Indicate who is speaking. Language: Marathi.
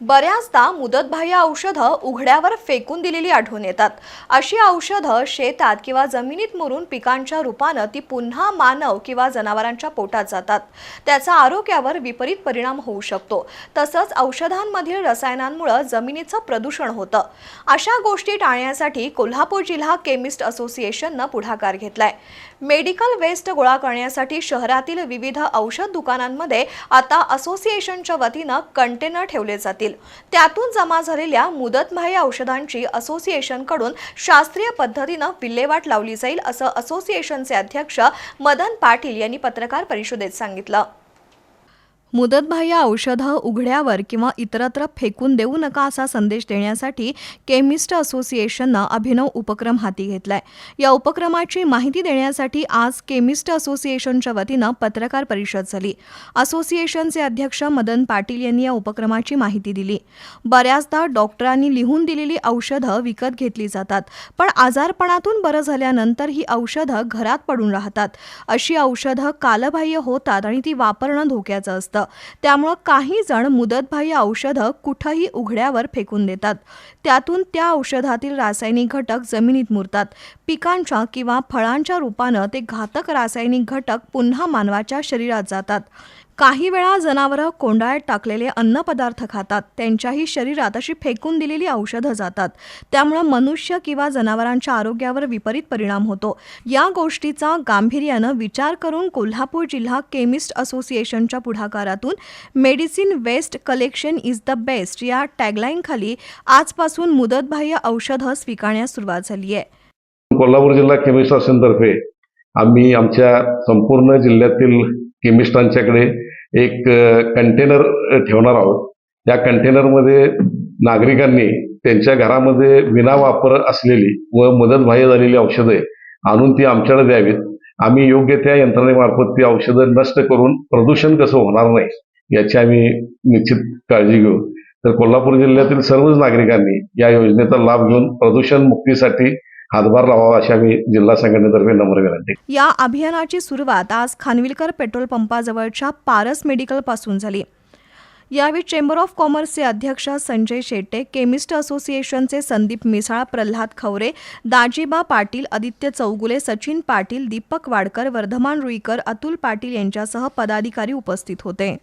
Speaker 1: बऱ्याचदा मुदतबाह्य औषधं उघड्यावर फेकून दिलेली आढळून येतात. अशी औषधं शेतात किंवा जमिनीत मुरून पिकांच्या रूपानं ती पुन्हा मानव किंवा जनावरांच्या पोटात जातात. त्याचा आरोग्यावर विपरीत परिणाम होऊ शकतो. तसंच औषधांमधील रसायनांमुळे जमिनीचं प्रदूषण होतं. अशा गोष्टी टाळण्यासाठी कोल्हापूर जिल्हा केमिस्ट असोसिएशननं पुढाकार घेतलाय. मेडिकल वेस्ट गोळा करण्यासाठी शहरातील विविध औषध दुकानांमध्ये आता असोसिएशनच्या वतीनं कंटेनर ठेवले जातील. त्यातून जमा झालेल्या मुदतबाह्य औषधांची असोसिएशनकडून शास्त्रीय पद्धतीनं विल्हेवाट लावली जाईल असं असोसिएशनचे अध्यक्ष मदन पाटील यांनी पत्रकार परिषदेत सांगितलं. मुदतबाह्य औषधं उघड्यावर किंवा इतरत्र फेकून देऊ नका असा संदेश देण्यासाठी केमिस्ट असोसिएशननं अभिनव उपक्रम हाती घेतलाय. या उपक्रमाची माहिती देण्यासाठी आज केमिस्ट असोसिएशनच्या वतीनं पत्रकार परिषद झाली. असोसिएशनचे अध्यक्ष मदन पाटील यांनी या उपक्रमाची माहिती दिली. बऱ्याचदा डॉक्टरांनी लिहून दिलेली औषधं विकत घेतली जातात पण आजारपणातून बरं झाल्यानंतर ही औषधं घरात पडून राहतात. अशी औषधं कालबाह्य होतात आणि ती वापरणं धोक्याचं असतं. त्यामुळं काही जण मुदतबाह्य औषधं कुठंही उघड्यावर फेकून देतात. त्यातून त्या औषधातील रासायनिक घटक जमिनीत मुरतात. पिकांच्या किंवा फळांच्या रूपानं ते घातक रासायनिक घटक पुन्हा मानवाच्या शरीरात जातात. काही वेळा जनावरं कोंडाळ्यात टाकलेले अन्नपदार्थ खातात. त्यांच्याही शरीरात अशी फेकून दिलेली औषधं जातात. त्यामुळं मनुष्य किंवा जनावरांच्या आरोग्यावर विपरीत परिणाम होतो. या गोष्टीचा गांभीर्यानं विचार करून कोल्हापूर जिल्हा केमिस्ट असोसिएशनच्या पुढाकारातून medicine waste collection is the best या टॅगलाईनखाली आजपासून मुदतबाह्य औषधं स्वीकारण्यास सुरुवात झाली आहे.
Speaker 2: कोल्हापूर जिल्हा केमिस्ट असोसिएशनतर्फे आम्ही आमच्या संपूर्ण जिल्ह्यातील केमिस्टांच्याकडे एक कंटेनर ठेवणार आहोत. या कंटेनरमध्ये नागरिकांनी त्यांच्या घरामध्ये विना वापर असलेली व मुदतबाह्य झालेली औषधे आणून ती आमच्याकडे द्यावीत. आम्ही योग्य त्या यंत्रणेमार्फत ती औषधं नष्ट करून प्रदूषण कसं होणार नाही याची आम्ही निश्चित काळजी घेऊ. तर कोल्हापूर जिल्ह्यातील सर्वच नागरिकांनी या योजनेचा लाभ घेऊन प्रदूषण मुक्तीसाठी हातभार लावावा अशी जिल्हा संघटनेतर्फे नम्र विनंती.
Speaker 1: या अभियानाची सुरुवात आज खानविलकर पेट्रोल पंपाजवळच्या पारस मेडिकलपासून झाली. यावेळी चेंबर ऑफ कॉमर्सचे अध्यक्ष संजय शेट्टे केमिस्ट असोसिएशनचे संदीप मिसाळ प्रल्हाद खवरे दाजीबा पाटील आदित्य चौगुले सचिन पाटील दीपक वाडकर वर्धमान रुईकर अतुल पाटील यांच्यासह पदाधिकारी उपस्थित होते.